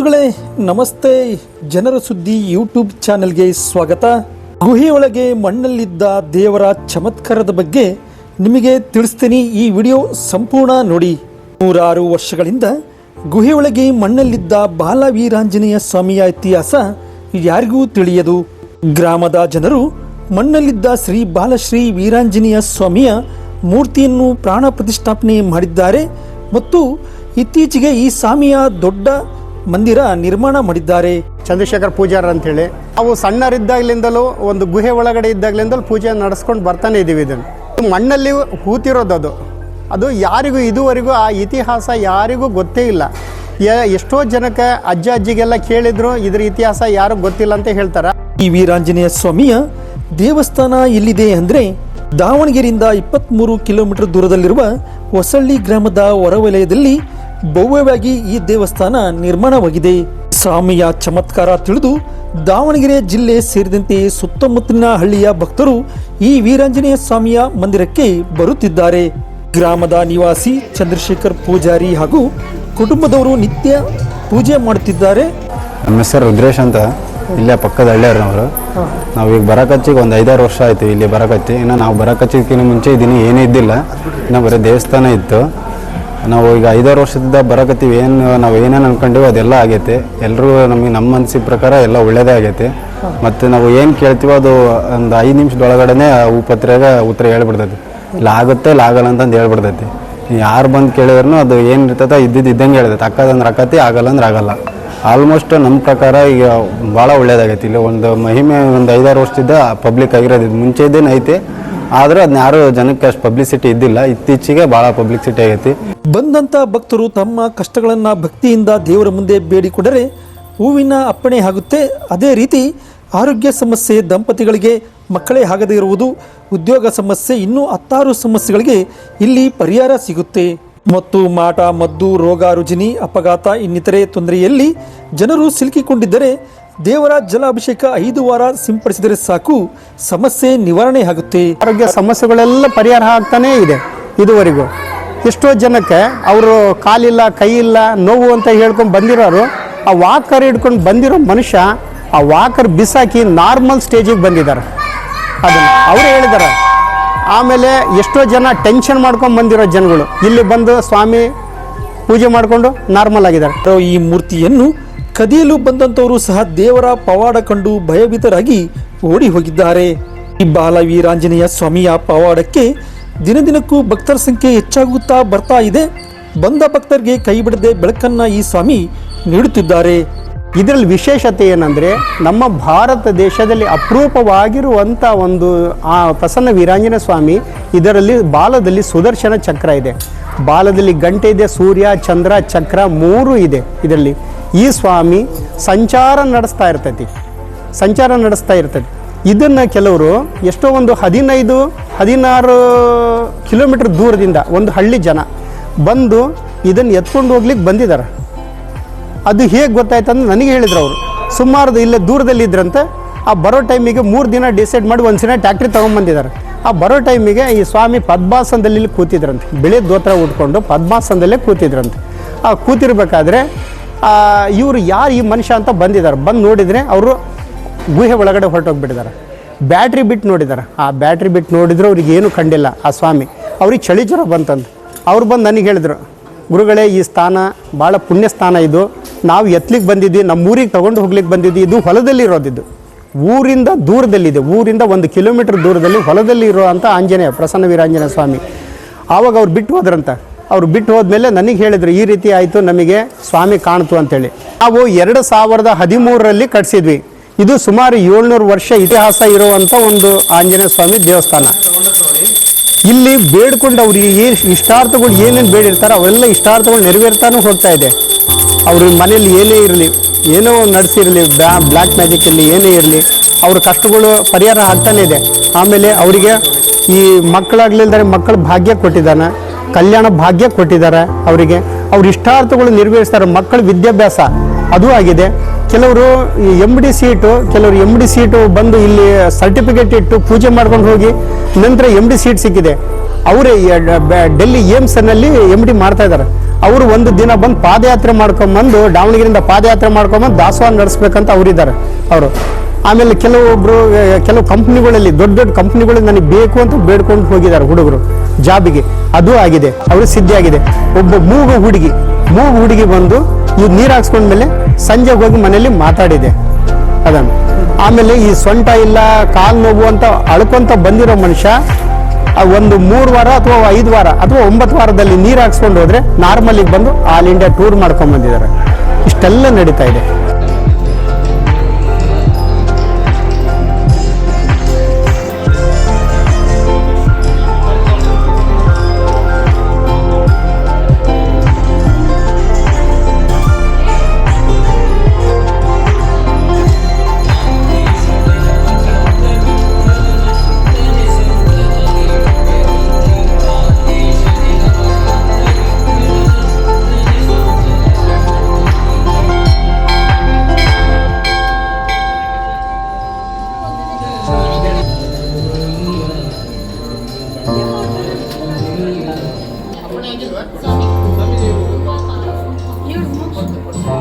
ಬಂಧುಗಳೇ, ನಮಸ್ತೆ. ಜನರ ಸುದ್ದಿ ಯೂಟ್ಯೂಬ್ ಚಾನೆಲ್ಗೆ ಸ್ವಾಗತ. ಗುಹೆಯೊಳಗೆ ಮಣ್ಣಲ್ಲಿದ್ದ ದೇವರ ಚಮತ್ಕಾರದ ಬಗ್ಗೆ ನಿಮಗೆ ತಿಳಿಸ್ತೀನಿ ಈ ವಿಡಿಯೋ ಸಂಪೂರ್ಣ ನೋಡಿ. ನೂರಾರು ವರ್ಷಗಳಿಂದ ಗುಹೆಯೊಳಗೆ ಮಣ್ಣಲ್ಲಿದ್ದ ಬಾಲವೀರಾಂಜನೇಯ ಸ್ವಾಮಿಯ ಇತಿಹಾಸ ಯಾರಿಗೂ ತಿಳಿಯದು. ಗ್ರಾಮದ ಜನರು ಮಣ್ಣಲ್ಲಿದ್ದ ಶ್ರೀ ಬಾಲಶ್ರೀ ವೀರಾಂಜನೇಯ ಸ್ವಾಮಿಯ ಮೂರ್ತಿಯನ್ನು ಪ್ರಾಣ ಪ್ರತಿಷ್ಠಾಪನೆ ಮಾಡಿದ್ದಾರೆ ಮತ್ತು ಇತ್ತೀಚೆಗೆ ಈ ಸ್ವಾಮಿಯ ದೊಡ್ಡ ಮಂದಿರ ನಿರ್ಮಾಣ ಮಾಡಿದ್ದಾರೆ. ಚಂದ್ರಶೇಖರ್ ಪೂಜಾರ ಅಂತೇಳಿ ನಾವು ಸಣ್ಣರಿದ್ದಾಗಲಿಂದಲೂ ಒಂದು ಗುಹೆ ಒಳಗಡೆ ಇದ್ದಾಗ್ಲಿಂದಲೂ ಪೂಜೆ ನಡೆಸ್ಕೊಂಡು ಬರ್ತಾನೆ ಇದ್ದೀವಿ ಇದನ್ನು. ಮಣ್ಣಲ್ಲಿ ಹೂತಿರೋದು ಅದು. ಅದು ಯಾರಿಗೂ ಇದುವರೆಗೂ ಆ ಇತಿಹಾಸ ಯಾರಿಗೂ ಗೊತ್ತೇ ಇಲ್ಲ. ಎಷ್ಟೋ ಜನಕ್ಕೆ ಅಜ್ಜ ಅಜ್ಜಿಗೆಲ್ಲ ಕೇಳಿದ್ರು ಇದ್ರ ಇತಿಹಾಸ ಯಾರು ಗೊತ್ತಿಲ್ಲ ಅಂತ ಹೇಳ್ತಾರೆ. ಈ ವೀರಾಂಜನೇಯ ಸ್ವಾಮಿಯ ದೇವಸ್ಥಾನ ಎಲ್ಲಿದೆ ಅಂದ್ರೆ ದಾವಣಗೆರೆಯಿಂದ ಇಪ್ಪತ್ತ್ಮೂರು ಕಿಲೋಮೀಟರ್ ದೂರದಲ್ಲಿರುವ ಹೊಸಳ್ಳಿ ಗ್ರಾಮದ ಹೊರವಲಯದಲ್ಲಿ ಭವ್ಯವಾಗಿ ಈ ದೇವಸ್ಥಾನ ನಿರ್ಮಾಣವಾಗಿದೆ. ಸ್ವಾಮಿಯ ಚಮತ್ಕಾರ ತಿಳಿದು ದಾವಣಗೆರೆ ಜಿಲ್ಲೆ ಸೇರಿದಂತೆ ಸುತ್ತಮುತ್ತಲಿನ ಹಳ್ಳಿಯ ಭಕ್ತರು ಈ ವೀರಾಂಜನೇಯ ಸ್ವಾಮಿಯ ಮಂದಿರಕ್ಕೆ ಬರುತ್ತಿದ್ದಾರೆ. ಗ್ರಾಮದ ನಿವಾಸಿ ಚಂದ್ರಶೇಖರ್ ಪೂಜಾರಿ ಹಾಗೂ ಕುಟುಂಬದವರು ನಿತ್ಯ ಪೂಜೆ ಮಾಡುತ್ತಿದ್ದಾರೆ. ನಮ್ಮ ಹೆಸರು ರುದ್ರೇಶ್ ಅಂತ. ಇಲ್ಲೇ ಪಕ್ಕದ ಹಳ್ಳಿಯವ್ರವರು ನಾವು ಈಗ ಬರಕಚ್ಚಿಗೆ ಒಂದು ಐದಾರು ವರ್ಷ ಆಯಿತು ಇಲ್ಲಿ ಬರಕಚ್ಚಿ. ಇನ್ನು ನಾವು ಬರಕಚ್ಚಿದ್ಕಿಂತ ಮುಂಚೆ ಇದ್ದೀನಿ ಏನೇ ಇದ್ದಿಲ್ಲ. ಇನ್ನು ಬರೀ ದೇವಸ್ಥಾನ ಇತ್ತು. ನಾವು ಈಗ ಐದಾರು ವರ್ಷದಿಂದ ಬರಕತ್ತೀವಿ. ಏನು ನಾವು ಏನೇನು ಅನ್ಕೊಂಡಿವಿ ಅದೆಲ್ಲ ಆಗೈತೆ. ಎಲ್ಲರೂ ನಮಗೆ ನಮ್ಮ ಮನಸ್ಸಿನ ಪ್ರಕಾರ ಎಲ್ಲ ಒಳ್ಳೇದೇ ಆಗೈತೆ. ಮತ್ತು ನಾವು ಏನು ಕೇಳ್ತೀವೋ ಅದು ಒಂದು ಐದು ನಿಮಿಷದೊಳಗಡೆ ಉಪತ್ರೆಗೆ ಉತ್ತರ ಹೇಳ್ಬಿಡ್ತೈತಿ. ಇಲ್ಲ ಆಗುತ್ತೆ, ಇಲ್ಲ ಆಗಲ್ಲ ಅಂತಂದು ಹೇಳ್ಬಿಡ್ತೈತಿ. ಯಾರು ಬಂದು ಕೇಳಿದ್ರು ಅದು ಏನು ಇರ್ತೈತೆ ಇದ್ದಿದ್ದು ಇದ್ದಂಗೆ ಹೇಳ್ತೈತೆ. ಅಕ್ಕದಂದ್ರೆ ಅಕ್ಕತಿ ಆಗಲ್ಲ ಅಂದ್ರೆ ಆಗಲ್ಲ. ಆಲ್ಮೋಸ್ಟ್ ನಮ್ಮ ಪ್ರಕಾರ ಈಗ ಭಾಳ ಒಳ್ಳೇದಾಗೈತಿ. ಇಲ್ಲಿ ಒಂದು ಮಹಿಮೆ, ಒಂದು ಐದಾರು ವರ್ಷದಿಂದ ಪಬ್ಲಿಕ್ ಆಗಿರೋದು. ಇದು ಮುಂಚೆ ಇದ್ದೇನೆ ಐತಿ ಆದ್ರೆ ಅದನ್ನ ಯಾರು ಜನಕ್ಕೆ ಅಷ್ಟು ಪಬ್ಲಿಸಿಟಿ ಇದ್ದಿಲ್ಲ. ಇತ್ತೀಚೆಗೆ ಭಾಳ ಪಬ್ಲಿಸಿಟಿ ಆಗೈತಿ. ಬಂದಂತ ಭಕ್ತರು ತಮ್ಮ ಕಷ್ಟಗಳನ್ನ ಭಕ್ತಿಯಿಂದ ದೇವರ ಮುಂದೆ ಬೇಡಿಕೊಂಡರೆ ಹೂವಿನ ಅಪ್ಪಣೆ ಆಗುತ್ತೆ. ಅದೇ ರೀತಿ ಆರೋಗ್ಯ ಸಮಸ್ಯೆ, ದಂಪತಿಗಳಿಗೆ ಮಕ್ಕಳೇ ಆಗದೇ ಇರುವುದು, ಉದ್ಯೋಗ ಸಮಸ್ಯೆ, ಇನ್ನೂ ಹತ್ತಾರು ಸಮಸ್ಯೆಗಳಿಗೆ ಇಲ್ಲಿ ಪರಿಹಾರ ಸಿಗುತ್ತೆ. ಮತ್ತು ಮಾಟ, ಮದ್ದು, ರೋಗ, ರುಜಿನಿ, ಅಪಘಾತ ಇನ್ನಿತರೆ ತೊಂದರೆಯಲ್ಲಿ ಜನರು ಸಿಲುಕಿಕೊಂಡಿದ್ದರೆ ದೇವರ ಜಲಾಭಿಷೇಕ ಐದು ವಾರ ಸಿಂಪಡಿಸಿದರೆ ಸಾಕು. ಸಮಸ್ಯೆ ನಿವಾರಣೆ ಆಗುತ್ತೆ. ಆರೋಗ್ಯ ಸಮಸ್ಯೆಗಳೆಲ್ಲ ಪರಿಹಾರ ಆಗ್ತಾನೇ ಇದೆ ಇದುವರೆಗೂ. ಎಷ್ಟೋ ಜನಕ್ಕೆ ಅವರು ಕಾಲಿಲ್ಲ ಕೈ ಇಲ್ಲ ನೋವು ಅಂತ ಹೇಳ್ಕೊಂಡು ಬಂದಿರೋರು ಆ ವಾಕರ್ ಹಿಡ್ಕೊಂಡು ಬಂದಿರೋ ಮನುಷ್ಯ ಆ ವಾಕರ್ ಬಿಸಾಕಿ ನಾರ್ಮಲ್ ಸ್ಟೇಜಿಗೆ ಬಂದಿದ್ದಾರೆ. ಅದನ್ನು ಅವರು ಹೇಳಿದ್ದಾರೆ. ಆಮೇಲೆ ಎಷ್ಟೋ ಜನ ಟೆನ್ಷನ್ ಮಾಡ್ಕೊಂಡು ಬಂದಿರೋ ಜನಗಳು. ಇಲ್ಲಿ ಬಂದು ಸ್ವಾಮಿ ಪೂಜೆ ಮಾಡಿಕೊಂಡು ನಾರ್ಮಲ್ ಆಗಿದ್ದಾರೆ. ಈ ಮೂರ್ತಿಯನ್ನು ಕದಿಯಲು ಬಂದಂತವರು ಸಹ ದೇವರ ಪವಾಡ ಕಂಡು ಭಯಭೀತರಾಗಿ ಓಡಿ ಹೋಗಿದ್ದಾರೆ ಈ ಬಾಲವೀರಾಂಜನೇಯ ಸ್ವಾಮಿಯ ಪವಾಡಕ್ಕೆ ದಿನದಿನಕ್ಕೂ ಭಕ್ತರ ಸಂಖ್ಯೆ ಹೆಚ್ಚಾಗುತ್ತಾ ಬರ್ತಾ ಇದೆ. ಬಂದ ಭಕ್ತರಿಗೆ ಕೈ ಬಿಡದೆ ಬೆಳಕನ್ನ ಈ ಸ್ವಾಮಿ ನೀಡುತ್ತಿದ್ದಾರೆ. ಇದರಲ್ಲಿ ವಿಶೇಷತೆ ಏನಂದರೆ ನಮ್ಮ ಭಾರತ ದೇಶದಲ್ಲಿ ಅಪರೂಪವಾಗಿರುವಂಥ ಒಂದು, ಆ, ಪ್ರಸನ್ನ ವೀರಾಂಜನ ಸ್ವಾಮಿ ಇದರಲ್ಲಿ ಬಾಲದಲ್ಲಿ ಸುದರ್ಶನ ಚಕ್ರ ಇದೆ. ಬಾಲದಲ್ಲಿ ಗಂಟೆ ಇದೆ, ಸೂರ್ಯ, ಚಂದ್ರ, ಚಕ್ರ ಮೂರು ಇದೆ ಇದರಲ್ಲಿ. ಈ ಸ್ವಾಮಿ ಸಂಚಾರ ನಡೆಸ್ತಾ ಇರ್ತೈತಿ. ಸಂಚಾರ ನಡೆಸ್ತಾ ಇರ್ತೈತಿ. ಇದನ್ನು ಕೆಲವರು ಎಷ್ಟೋ ಒಂದು ಹದಿನೈದು, ಹದಿನಾರು ಕಿಲೋಮೀಟ್ರ್ ದೂರದಿಂದ ಒಂದು ಹಳ್ಳಿ ಜನ ಬಂದು ಇದನ್ನು ಎತ್ಕೊಂಡು ಹೋಗ್ಲಿಕ್ಕೆ ಬಂದಿದ್ದಾರೆ ಅದು ಹೇಗೆ ಗೊತ್ತಾಯ್ತು ಅಂದ್ರೆ ನನಗೆ ಹೇಳಿದ್ರು ಅವರು ಸುಮಾರು ಇಲ್ಲೇ ದೂರದಲ್ಲಿ ಇದ್ರಂತೆ ಆ ಬರೋ ಟೈಮಿಗೆ ಮೂರು ದಿನ ಡಿಸೈಡ್ ಮಾಡಿ ಒಂದು ದಿನ ಟ್ಯಾಕ್ಟ್ರಿ ತೊಗೊಂಬಂದಿದ್ದಾರೆ ಆ ಬರೋ ಟೈಮಿಗೆ ಈ ಸ್ವಾಮಿ ಪದ್ಮಾಸನದಲ್ಲಿ ಕೂತಿದ್ರಂತೆ. ಬಿಳಿ ದೋತ್ರ ಉಟ್ಕೊಂಡು ಪದ್ಮಾಸನದಲ್ಲೇ ಕೂತಿದ್ರಂತೆ. ಆ ಕೂತಿರ್ಬೇಕಾದ್ರೆ ಇವರು ಯಾರು ಈ ಮನುಷ್ಯ ಅಂತ ಬಂದಿದ್ದಾರೆ. ಬಂದು ನೋಡಿದರೆ ಅವರು ಗುಹೆ ಒಳಗಡೆ ಹೊರಟೋಗ್ಬಿಟ್ಟಿದ್ದಾರೆ. ಬ್ಯಾಟ್ರಿ ಬಿಟ್ಟು ನೋಡಿದ್ದಾರೆ. ಆ ಬ್ಯಾಟ್ರಿ ಬಿಟ್ಟು ನೋಡಿದ್ರು ಅವ್ರಿಗೆ ಏನೂ ಕಂಡಿಲ್ಲ ಆ ಸ್ವಾಮಿ. ಅವ್ರಿಗೆ ಚಳಿ ಜ್ವರ ಬಂತಂದು. ಅವ್ರು ಬಂದು ನನಗೆ ಹೇಳಿದ್ರು, ಗುರುಗಳೇ, ಈ ಸ್ಥಾನ ಭಾಳ ಪುಣ್ಯ ಸ್ಥಾನ ಇದು. ನಾವು ಎತ್ಲಿಕ್ಕೆ ಬಂದಿದ್ವಿ ನಮ್ಮ ಊರಿಗೆ ತೊಗೊಂಡು ಹೋಗ್ಲಿಕ್ಕೆ ಬಂದಿದ್ವಿ. ಇದು ಹೊಲದಲ್ಲಿ ಇರೋದಿದ್ದು. ಊರಿಂದ ದೂರದಲ್ಲಿದೆ. ಊರಿಂದ ಒಂದು ಕಿಲೋಮೀಟ್ರ್ ದೂರದಲ್ಲಿ ಹೊಲದಲ್ಲಿ ಇರುವಂಥ ಆಂಜನೇಯ, ಪ್ರಸನ್ನ ವೀರಾಂಜನೇಯ ಸ್ವಾಮಿ. ಆವಾಗ ಅವ್ರು ಬಿಟ್ಟು ಹೋದ್ರಂತ. ಅವ್ರು ಬಿಟ್ಟು ಹೋದ್ಮೇಲೆ ನನಗೆ ಹೇಳಿದ್ರು, ಈ ರೀತಿ ಆಯಿತು, ನಮಗೆ ಸ್ವಾಮಿ ಕಾಣ್ತು ಅಂತೇಳಿ. ನಾವು ಎರಡು ಸಾವಿರದ ಹದಿಮೂರರಲ್ಲಿ ಕಟ್ಸಿದ್ವಿ. ಇದು ಸುಮಾರು ಏಳ್ನೂರು ವರ್ಷ ಇತಿಹಾಸ ಇರುವಂಥ ಒಂದು ಆಂಜನೇಯ ಸ್ವಾಮಿ ದೇವಸ್ಥಾನ. ಇಲ್ಲಿ ಬೇಡ್ಕೊಂಡು ಅವ್ರಿಗೆ ಏನು ಇಷ್ಟಾರ್ಥಗಳು ಏನೇನು ಬೇಡಿರ್ತಾರೆ ಅವೆಲ್ಲ ಇಷ್ಟಾರ್ಥಗಳು ನೆರವೇರ್ತಾನೂ ಹೋಗ್ತಾ ಇದೆ. ಅವ್ರ ಮನೇಲಿ ಏನೇ ಇರಲಿ, ಏನೋ ನಡೆಸಿರಲಿ ಬ್ಯಾ ಬ್ಲ್ಯಾಕ್ ಮ್ಯಾಜಿಕಲ್ಲಿ ಏನೇ ಇರಲಿ, ಅವ್ರ ಕಷ್ಟಗಳು ಪರಿಹಾರ ಆಗ್ತಾನೆ ಇದೆ. ಆಮೇಲೆ ಅವರಿಗೆ ಈ ಮಕ್ಕಳಾಗ್ಲಿಲ್ದರೆ ಮಕ್ಕಳು ಭಾಗ್ಯ ಕೊಟ್ಟಿದ್ದಾನೆ. ಕಲ್ಯಾಣ ಭಾಗ್ಯ ಕೊಟ್ಟಿದ್ದಾರೆ ಅವರಿಗೆ. ಅವ್ರ ಇಷ್ಟಾರ್ಥಗಳು ನೆರವೇರಿಸ್ತಾರೆ ಮಕ್ಕಳ ವಿದ್ಯಾಭ್ಯಾಸ. ಅದು ಆಗಿದೆ. ಕೆಲವರು ಎಂ ಡಿ ಸೀಟು ಕೆಲವರು ಎಂ ಡಿ ಸೀಟು ಬಂದು ಇಲ್ಲಿ ಸರ್ಟಿಫಿಕೇಟ್ ಇಟ್ಟು ಪೂಜೆ ಮಾಡ್ಕೊಂಡು ಹೋಗಿ ನಂತರ ಎಂ ಡಿ ಸೀಟ್ ಸಿಕ್ಕಿದೆ. ಅವರೇ ಡೆಲ್ಲಿ ಏಮ್ಸ್ನಲ್ಲಿ ಎಂ ಡಿ ಮಾಡ್ತಾ ಇದ್ದಾರೆ. ಅವರು ಒಂದು ದಿನ ಬಂದು ಪಾದಯಾತ್ರೆ ಮಾಡ್ಕೊಂಬಂದು, ದಾವಣಗೆರೆಯಿಂದ ಪಾದಯಾತ್ರೆ ಮಾಡ್ಕೊಂಬಂದು ದಾಸವಾಳ ನಡೆಸ್ಬೇಕಂತ ಅವರಿದ್ದಾರೆ. ಅವರು. ಆಮೇಲೆ ಕೆಲವೊಬ್ರು ಕೆಲವು ಕಂಪ್ನಿಗಳಲ್ಲಿ, ದೊಡ್ಡ ದೊಡ್ಡ ಕಂಪ್ನಿಗಳು ನನಗೆ ಬೇಕು ಅಂತ ಬೇಡ್ಕೊಂಡು ಹೋಗಿದ್ದಾರೆ ಹುಡುಗರು, ಜಾಬಿಗೆ. ಅದು ಆಗಿದೆ, ಅವರು ಸಿದ್ಧಿ ಆಗಿದೆ. ಒಬ್ಬ ಮೂಗು ಹುಡುಗಿ ಮೂಗು ಹುಡುಗಿ ಬಂದು ಈ ನೀರು ಹಾಕ್ಸ್ಕೊಂಡ್ಮೇಲೆ ಸಂಜೆ ಹೋಗಿ ಮನೆಯಲ್ಲಿ ಮಾತಾಡಿದೆ. ಅದನ್ನು. ಆಮೇಲೆ ಈ ಸೊಂಟ ಇಲ್ಲ, ಕಾಲು ನೋವು ಅಂತ ಅಳ್ಕೊಂತ ಬಂದಿರೋ ಮನುಷ್ಯ ಒಂದು ಮೂರು ವಾರ ಅಥವಾ ಐದು ವಾರ ಅಥವಾ ಒಂಬತ್ತು ವಾರದಲ್ಲಿ ನೀರು ಹಾಕ್ಸ್ಕೊಂಡು ಹೋದ್ರೆ ನಾರ್ಮಲಿಗೆ ಬಂದು ಆಲ್ ಇಂಡಿಯಾ ಟೂರ್ ಮಾಡ್ಕೊಂಡ್ ಬಂದಿದ್ದಾರೆ. ಇಷ್ಟೆಲ್ಲ ನಡೀತಾ ಇದೆ. Sammy. Sammy. Yours not.